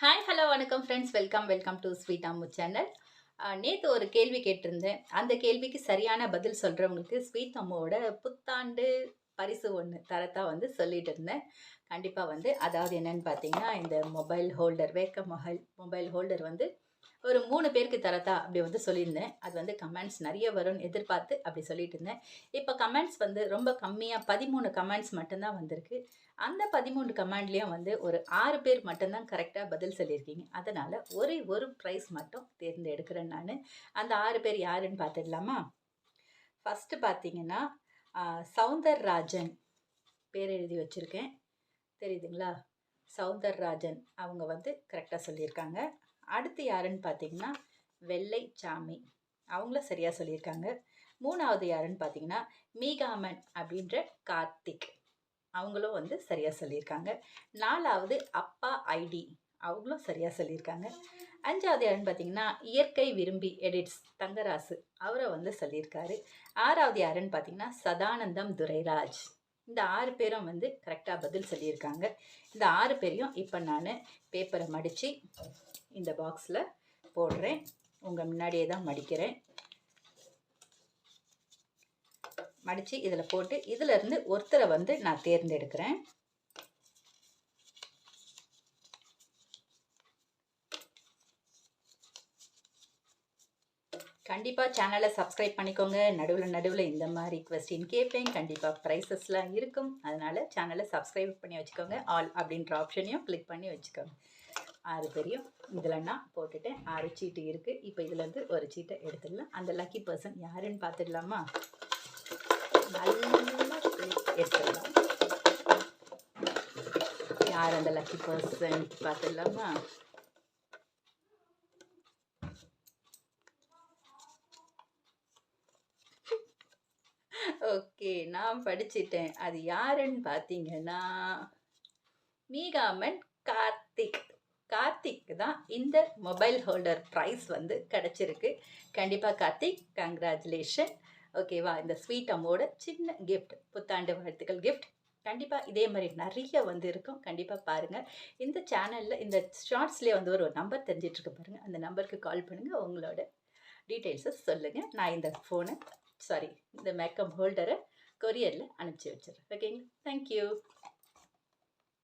Hi hello வணக்கம் friends welcome welcome to sweet Ammu channel நேற்று ஒரு கேள்வி கேட்டிருந்தேன். அந்த கேள்விக்கு சரியான பதில் சொல்கிறவங்களுக்கு ஸ்வீட் அம்மாவோட புத்தாண்டு பரிசு ஒன்று தரத்தா வந்து சொல்லிட்டு இருந்தேன். கண்டிப்பாக வந்து அதாவது என்னன்னு பார்த்தீங்கன்னா இந்த மொபைல் ஹோல்டர் வேக்க மொபைல் மொபைல் ஹோல்டர் வந்து ஒரு மூணு பேருக்கு தரதா அப்படி வந்து சொல்லியிருந்தேன். அது வந்து கமெண்ட்ஸ் நிறைய வரும்னு எதிர்பார்த்து அப்படி சொல்லிட்டு இருந்தேன். இப்போ கமெண்ட்ஸ் வந்து ரொம்ப கம்மியாக பதிமூணு கமெண்ட்ஸ் மட்டும்தான் வந்திருக்கு. அந்த பதிமூணு கமெண்ட்லேயும் வந்து ஒரு ஆறு பேர் மட்டும்தான் கரெக்டாக பதில் சொல்லியிருக்கீங்க. அதனால் ஒரே ஒரு ப்ரைஸ் மட்டும் தேர்ந்தெடுக்கிறேன் நான். அந்த ஆறு பேர் யாருன்னு பார்த்துடலாமா? ஃபஸ்ட்டு பார்த்தீங்கன்னா ஆஹ், பேர் எழுதி வச்சுருக்கேன். தெரியுதுங்களா? சௌந்தர்ராஜன் அவங்க வந்து கரெக்டாக சொல்லியிருக்காங்க. அடுத்து யாருன்னு பார்த்தீங்கன்னா வெள்ளை சாமி. அவங்களும் சரியாக சொல்லியிருக்காங்க. மூணாவது யாருன்னு பார்த்தீங்கன்னா மீகாமன் அப்படின்ற கார்த்திக். அவங்களும் வந்து சரியாக சொல்லியிருக்காங்க. நாலாவது அப்பா ஐடி. அவங்களும் சரியாக சொல்லியிருக்காங்க. அஞ்சாவது யாருன்னு பார்த்தீங்கன்னா இயற்கை விரும்பி எடிட்ஸ் தங்கராசு. அவரை வந்து சொல்லியிருக்காரு. ஆறாவது யாருன்னு பார்த்தீங்கன்னா சதானந்தம் துரைராஜ். இந்த ஆறு பேரும் வந்து கரெக்டாக பதில் சொல்லியிருக்காங்க. இந்த ஆறு பேரையும் இப்போ நான் பேப்பரை மடித்து இந்த பாக்ஸில் போடுறேன். உங்கள் முன்னாடியே தான் மடிக்கிறேன். மடித்து இதில் போட்டு இதிலிருந்து ஒருத்தரை வந்து நான் தேர்ந்தெடுக்கிறேன். கண்டிப்பாக சேனலை சப்ஸ்கிரைப் பண்ணிக்கோங்க. நடுவில் நடுவில் இந்த மாதிரி கொஸ்டின் கேட்பேன் கண்டிப்பாக ப்ரைஸஸ்லாம் இருக்கும். அதனால் சேனலை சப்ஸ்கிரைப் பண்ணி வச்சுக்கோங்க. ஆல் அப்படின்ற ஆப்ஷனையும் கிளிக் பண்ணி வச்சுக்கோங்க. ஆறு தெரியும் இதில் நான் போட்டுட்டேன் ஆறு சீட்டு இருக்குது இப்போ இதுலேருந்து ஒரு சீட்டை எடுத்துடலாம். அந்த லக்கி பர்சன் யாருன்னு பார்த்துடலாமா? நல்லா எடுத்துடலாம். யார் அந்த லக்கி பர்சன் பார்த்துடலாமா? ஓகே நான் படிச்சிட்டேன். அது யாருன்னு பார்த்தீங்கன்னா மீகாமன் கார்த்திக். கார்த்திக் தான் இந்த மொபைல் ஹோல்டர் ப்ரைஸ் வந்து கிடச்சிருக்கு. கண்டிப்பாக கார்த்திக் கங்க்ராச்சுலேஷன் ஓகேவா இந்த ஸ்வீட் அம்மோட சின்ன கிஃப்ட் புத்தாண்டு வாழ்த்துக்கள் கிஃப்ட் கண்டிப்பாக இதே மாதிரி நிறைய வந்து இருக்கும். கண்டிப்பாக பாருங்கள் இந்த சேனலில் இந்த ஷார்ட்ஸ்லேயே வந்து ஒரு நம்பர் தெரிஞ்சிட்ருக்கு பாருங்கள் அந்த நம்பருக்கு கால் பண்ணுங்கள் உங்களோட டீட்டெயில்ஸை சொல்லுங்கள் நான் இந்த ஃபோனை சாரி இந்த மேக்கப் ஹோல்டரை கொரியரில் அனுப்பிச்சி வச்சிடுறேன். ஓகேங்களா தேங்க்யூ